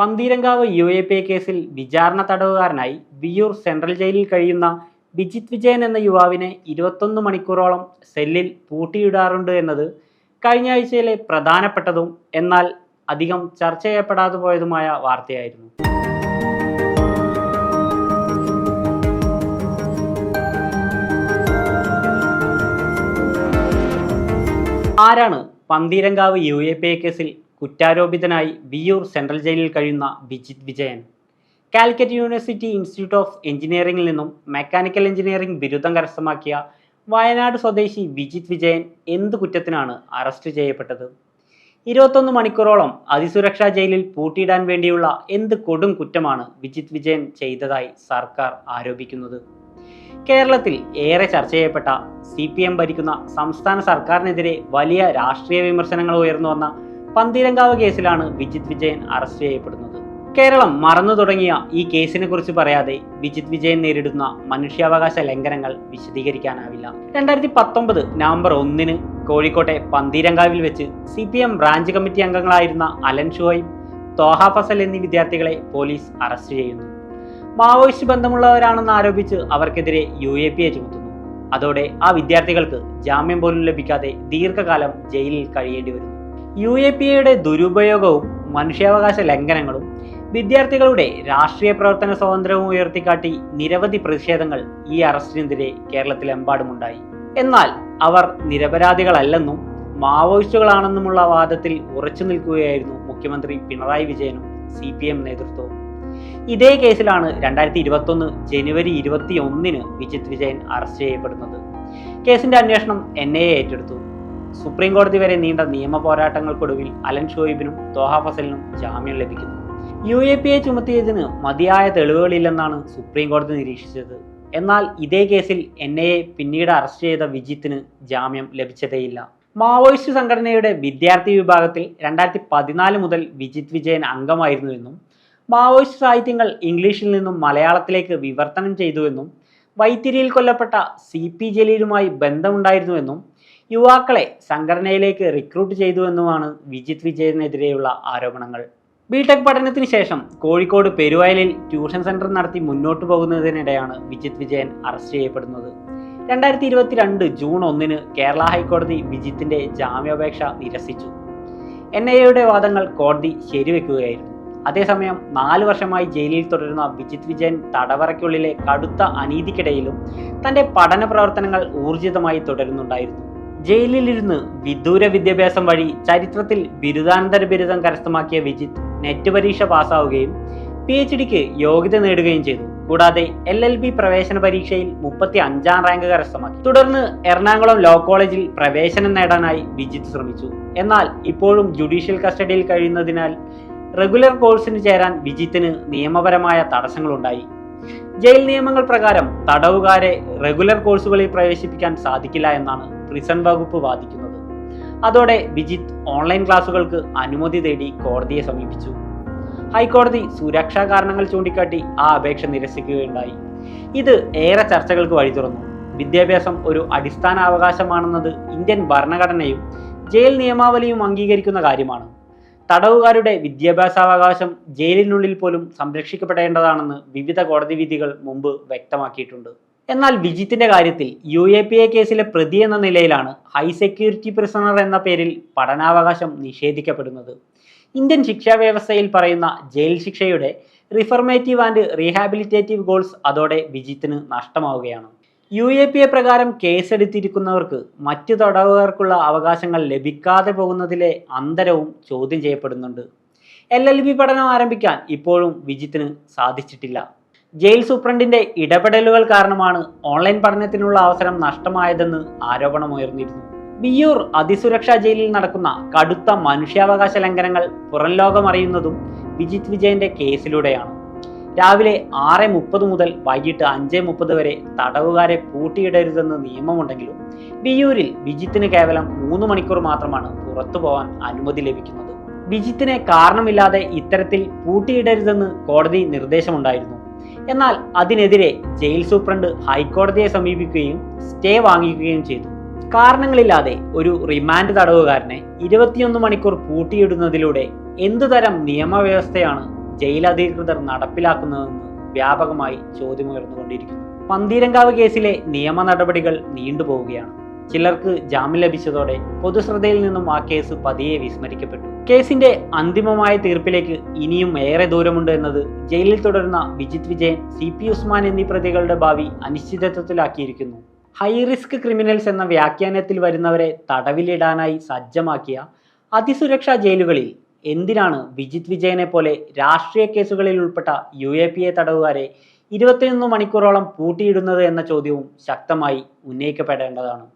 Pantheerankavu U A P കേസിൽ വിചാരണ തടവുകാരനായി Viyyur central ജയിലിൽ കഴിയുന്ന ബിജിത് വിജയൻ എന്ന യുവാവിനെ ഇരുപത്തൊന്ന് മണിക്കൂറോളം സെല്ലിൽ പൂട്ടിയിടാറുണ്ട് എന്നത് കഴിഞ്ഞ ആഴ്ചയിലെ പ്രധാനപ്പെട്ടതും എന്നാൽ അധികം ചർച്ച ചെയ്യപ്പെടാതെ പോയതുമായ വാർത്തയായിരുന്നു. ആരാണ് പന്തീരങ്കാവ് യു എ പി കേസിൽ കുറ്റാരോപിതനായി വിയൂർ സെൻട്രൽ ജയിലിൽ കഴിയുന്ന Vijith Vijayan. Calicut University Institute of എഞ്ചിനീയറിംഗിൽ നിന്നും മെക്കാനിക്കൽ എഞ്ചിനീയറിംഗ് ബിരുദം കരസ്ഥമാക്കിയ വയനാട് സ്വദേശി വിജിത് വിജയൻ എന്ത് കുറ്റത്തിനാണ് അറസ്റ്റ് ചെയ്യപ്പെട്ടത്? ഇരുപത്തൊന്ന് മണിക്കൂറോളം അതിസുരക്ഷാ ജയിലിൽ പൂട്ടിയിടാൻ വേണ്ടിയുള്ള എന്ത് കൊടും കുറ്റമാണ് വിജിത് വിജയൻ ചെയ്തതായി സർക്കാർ ആരോപിക്കുന്നത്? കേരളത്തിൽ ഏറെ ചർച്ച ചെയ്യപ്പെട്ട സി ഭരിക്കുന്ന സംസ്ഥാന സർക്കാരിനെതിരെ വലിയ രാഷ്ട്രീയ വിമർശനങ്ങൾ ഉയർന്നു വന്ന പന്തീരങ്കാവ് കേസിലാണ് വിജിത് വിജയൻ അറസ്റ്റ് ചെയ്യപ്പെടുന്നത്. കേരളം മറന്നു തുടങ്ങിയ ഈ കേസിനെ കുറിച്ച് പറയാതെ വിജിത് വിജയൻ നേരിടുന്ന മനുഷ്യാവകാശ ലംഘനങ്ങൾ വിശദീകരിക്കാനാവില്ല. രണ്ടായിരത്തി പത്തൊമ്പത് നവംബർ ഒന്നിന് കോഴിക്കോട്ടെ പന്തീരങ്കാവിൽ വെച്ച് C P M branch committee അംഗങ്ങളായിരുന്ന Alan Shuhaib Thoha Fasal എന്നീ വിദ്യാർത്ഥികളെ പോലീസ് അറസ്റ്റ് ചെയ്യുന്നു. മാവോയിസ്റ്റ് ബന്ധമുള്ളവരാണെന്ന് ആരോപിച്ച് അവർക്കെതിരെ യു എ പി എ ചുമത്തുന്നു. അതോടെ ആ വിദ്യാർത്ഥികൾക്ക് ജാമ്യം പോലും ലഭിക്കാതെ ദീർഘകാലം ജയിലിൽ കഴിയേണ്ടി വരുന്നു. യു എ പി എയുടെ ദുരുപയോഗവും മനുഷ്യാവകാശ ലംഘനങ്ങളും വിദ്യാർത്ഥികളുടെ രാഷ്ട്രീയ പ്രവർത്തന സ്വാതന്ത്ര്യവും ഉയർത്തിക്കാട്ടി നിരവധി പ്രതിഷേധങ്ങൾ ഈ അറസ്റ്റിനെതിരെ കേരളത്തിലെമ്പാടുമുണ്ടായി. എന്നാൽ അവർ നിരപരാധികളല്ലെന്നും മാവോയിസ്റ്റുകളാണെന്നുമുള്ള വാദത്തിൽ ഉറച്ചു നിൽക്കുകയായിരുന്നു മുഖ്യമന്ത്രി പിണറായി വിജയനും സി പി എം നേതൃത്വവും. ഇതേ കേസിലാണ് രണ്ടായിരത്തി ഇരുപത്തൊന്ന് ജനുവരി ഇരുപത്തി ഒന്നിന് വിജിത് വിജയൻ അറസ്റ്റ് ചെയ്യപ്പെടുന്നത്. കേസിന്റെ അന്വേഷണം എൻ ഐ ഏറ്റെടുത്തു. സുപ്രീം കോടതി വരെ നീണ്ട നിയമ പോരാട്ടങ്ങൾക്കൊടുവിൽ അലൻ ഷോയിബിനും തോഹ ഫസലിനും ജാമ്യം ലഭിക്കുന്നു. യു എ പി എ ചുമത്തിയതിന് മതിയായ തെളിവുകളില്ലെന്നാണ് സുപ്രീം കോടതി നിരീക്ഷിച്ചത്. എന്നാൽ ഇതേ കേസിൽ എൻ ഐ എ പിന്നീട് അറസ്റ്റ് ചെയ്ത വിജിത്തിന് ജാമ്യം ലഭിച്ചതേയില്ല. മാവോയിസ്റ്റ് സംഘടനയുടെ വിദ്യാർത്ഥി വിഭാഗത്തിൽ രണ്ടായിരത്തി പതിനാല് മുതൽ വിജിത് വിജയൻ അംഗമായിരുന്നുവെന്നും മാവോയിസ്റ്റ് സാഹിത്യങ്ങൾ ഇംഗ്ലീഷിൽ നിന്നും മലയാളത്തിലേക്ക് വിവർത്തനം ചെയ്തുവെന്നും വൈത്തിരിയിൽ കൊല്ലപ്പെട്ട സി പി ജലീലുമായി ബന്ധമുണ്ടായിരുന്നുവെന്നും യുവാക്കളെ സംഘടനയിലേക്ക് റിക്രൂട്ട് ചെയ്തുവെന്നുമാണ് വിജിത് വിജയനെതിരെയുള്ള ആരോപണങ്ങൾ. ബിടെക് പഠനത്തിന് ശേഷം കോഴിക്കോട് പെരുവയലിൽ ട്യൂഷൻ സെന്റർ നടത്തി മുന്നോട്ട് പോകുന്നതിനിടെയാണ് വിജിത് വിജയൻ അറസ്റ്റ് ചെയ്യപ്പെടുന്നത്. രണ്ടായിരത്തി ഇരുപത്തിരണ്ട് ജൂൺ ഒന്നിന് കേരള ഹൈക്കോടതി വിജിത്തിന്റെ ജാമ്യാപേക്ഷ നിരസിച്ചു. എൻ ഐ എയുടെ വാദങ്ങൾ കോടതി ശരിവെക്കുകയായിരുന്നു. അതേസമയം നാല് വർഷമായി ജയിലിൽ തുടരുന്ന വിജിത് വിജയൻ തടവറയ്ക്കുള്ളിലെ കടുത്ത അനീതിക്കിടയിലും തന്റെ പഠന പ്രവർത്തനങ്ങൾ ഊർജിതമായി തുടരുന്നുണ്ടായിരുന്നു. ജയിലിലിരുന്ന് വിദൂര വിദ്യാഭ്യാസം വഴി ചരിത്രത്തിൽ ബിരുദാനന്തര ബിരുദം കരസ്ഥമാക്കിയ വിജിത് നെറ്റ് പരീക്ഷ പാസ്സാവുകയും പി എച്ച് ഡിക്ക് യോഗ്യത നേടുകയും ചെയ്തു. കൂടാതെ എൽ എൽ ബി പ്രവേശന പരീക്ഷയിൽ മുപ്പത്തി അഞ്ചാം റാങ്ക് കരസ്ഥമാക്കി. തുടർന്ന് എറണാകുളം ലോ കോളേജിൽ പ്രവേശനം നേടാനായി വിജിത്ത് ശ്രമിച്ചു. എന്നാൽ ഇപ്പോഴും ജുഡീഷ്യൽ കസ്റ്റഡിയിൽ കഴിയുന്നതിനാൽ റെഗുലർ കോഴ്സിന് ചേരാൻ വിജിത്തിന് നിയമപരമായ തടസ്സങ്ങളുണ്ടായി. ജയിൽ നിയമങ്ങൾ പ്രകാരം തടവുകാരെ റെഗുലർ കോഴ്സുകളിൽ പ്രവേശിപ്പിക്കാൻ സാധിക്കില്ല എന്നാണ് പ്രിസൺ വകുപ്പ് വാദിക്കുന്നത്. അതോടെ വിജിത്ത് ഓൺലൈൻ ക്ലാസുകൾക്ക് അനുമതി തേടി കോടതിയെ സമീപിച്ചു. ഹൈക്കോടതി സുരക്ഷാ കാരണങ്ങൾ ചൂണ്ടിക്കാട്ടി ആ അപേക്ഷ നിരസിക്കുകയുണ്ടായി. ഇത് ഏറെ ചർച്ചകൾക്ക് വഴി തുറന്നു. വിദ്യാഭ്യാസം ഒരു അടിസ്ഥാന അവകാശമാണെന്നത് ഇന്ത്യൻ ഭരണഘടനയും ജയിൽ നിയമാവലിയും അംഗീകരിക്കുന്ന കാര്യമാണ്. തടവുകാരുടെ വിദ്യാഭ്യാസാവകാശം ജയിലിനുള്ളിൽ പോലും സംരക്ഷിക്കപ്പെടേണ്ടതാണെന്ന് വിവിധ കോടതി വിധികൾ മുമ്പ് വ്യക്തമാക്കിയിട്ടുണ്ട്. എന്നാൽ വിജിത്തിന്റെ കാര്യത്തിൽ യു എ പി എ കേസിലെ പ്രതി എന്ന നിലയിലാണ് ഹൈ സെക്യൂരിറ്റി പ്രിസണർ എന്ന പേരിൽ പഠനാവകാശം നിഷേധിക്കപ്പെടുന്നത്. ഇന്ത്യൻ ശിക്ഷാ വ്യവസ്ഥയിൽ പറയുന്ന ജയിൽ ശിക്ഷയുടെ റിഫർമേറ്റീവ് ആൻഡ് റീഹാബിലിറ്റേറ്റീവ് ഗോൾസ് അതോടെ വിജിത്തിന് നഷ്ടമാവുകയാണ്. യു എ പി എ പ്രകാരം കേസെടുത്തിരിക്കുന്നവർക്ക് മറ്റു തടവുകാർക്കുള്ള അവകാശങ്ങൾ ലഭിക്കാതെ പോകുന്നതിലെ അന്തരവും ചോദ്യം ചെയ്യപ്പെടുന്നുണ്ട്. എൽ എൽ ബി പഠനം ആരംഭിക്കാൻ ഇപ്പോഴും വിജിത്തിന് സാധിച്ചിട്ടില്ല. ജയിൽ സൂപ്രണ്ടിന്റെ ഇടപെടലുകൾ കാരണമാണ് ഓൺലൈൻ പഠനത്തിനുള്ള അവസരം നഷ്ടമായതെന്ന് ആരോപണമുയർന്നിരുന്നു. വിയ്യൂർ അതിസുരക്ഷാ ജയിലിൽ നടക്കുന്ന കടുത്ത മനുഷ്യാവകാശ ലംഘനങ്ങൾ പുറംലോകമറിയുന്നതും ലോകം വിജിത് വിജയന്റെ കേസിലൂടെയാണ്. രാവിലെ ആറ് മുപ്പത് മുതൽ വൈകിട്ട് അഞ്ച് മുപ്പത് വരെ തടവുകാരെ പൂട്ടിയിടരുതെന്ന് നിയമമുണ്ടെങ്കിലും ബിയൂരിൽ വിജിത്തിന് കേവലം മൂന്ന് മണിക്കൂർ മാത്രമാണ് പുറത്തു പോകാൻ അനുമതി ലഭിക്കുന്നത്. വിജിത്തിനെ കാരണമില്ലാതെ ഇത്തരത്തിൽ പൂട്ടിയിടരുതെന്ന് കോടതി നിർദ്ദേശമുണ്ടായിരുന്നു. എന്നാൽ അതിനെതിരെ ജയിൽ സൂപ്രണ്ട് ഹൈക്കോടതിയെ സമീപിക്കുകയും സ്റ്റേ വാങ്ങിക്കുകയും ചെയ്തു. കാരണങ്ങളില്ലാതെ ഒരു റിമാൻഡ് തടവുകാരനെ ഇരുപത്തിയൊന്ന് മണിക്കൂർ പൂട്ടിയിടുന്നതിലൂടെ എന്തുതരം നിയമവ്യവസ്ഥയാണ് ജയിൽ അധികൃതർ നടപ്പിലാക്കുന്നതെന്ന് വ്യാപകമായി ചോദ്യമുയർന്നുകൊണ്ടിരിക്കുന്നു. പന്തീരങ്കാവ് കേസിലെ നിയമ നടപടികൾ നീണ്ടുപോവുകയാണ് ചിലർക്ക് ജാമ്യം ലഭിച്ചതോടെ പൊതുശ്രദ്ധയിൽ നിന്നും ആ കേസ് പതിയെ വിസ്മരിക്കപ്പെട്ടു. കേസിന്റെ അന്തിമമായ തീർപ്പിലേക്ക് ഇനിയും ഏറെ ദൂരമുണ്ട് എന്നത് ജയിലിൽ തുടരുന്ന വിജിത് വിജയൻ സി പി ഉസ്മാൻ എന്നീ പ്രതികളുടെ ഭാവി അനിശ്ചിതത്വത്തിലാക്കിയിരിക്കുന്നു. ഹൈ റിസ്ക് ക്രിമിനൽസ് എന്ന വ്യാഖ്യാനത്തിൽ വരുന്നവരെ തടവിലിടാനായി സജ്ജമാക്കിയ അതിസുരക്ഷാ ജയിലുകളിൽ എന്തിനാണ് വിജിത് വിജയനെ പോലെ രാഷ്ട്രീയ കേസുകളിൽ ഉൾപ്പെട്ട യു എ പി എ തടവുകാരെ ഇരുപത്തിയൊന്ന് മണിക്കൂറോളം പൂട്ടിയിടുന്നത് എന്ന ചോദ്യവും ശക്തമായി ഉന്നയിക്കപ്പെടേണ്ടതാണ്.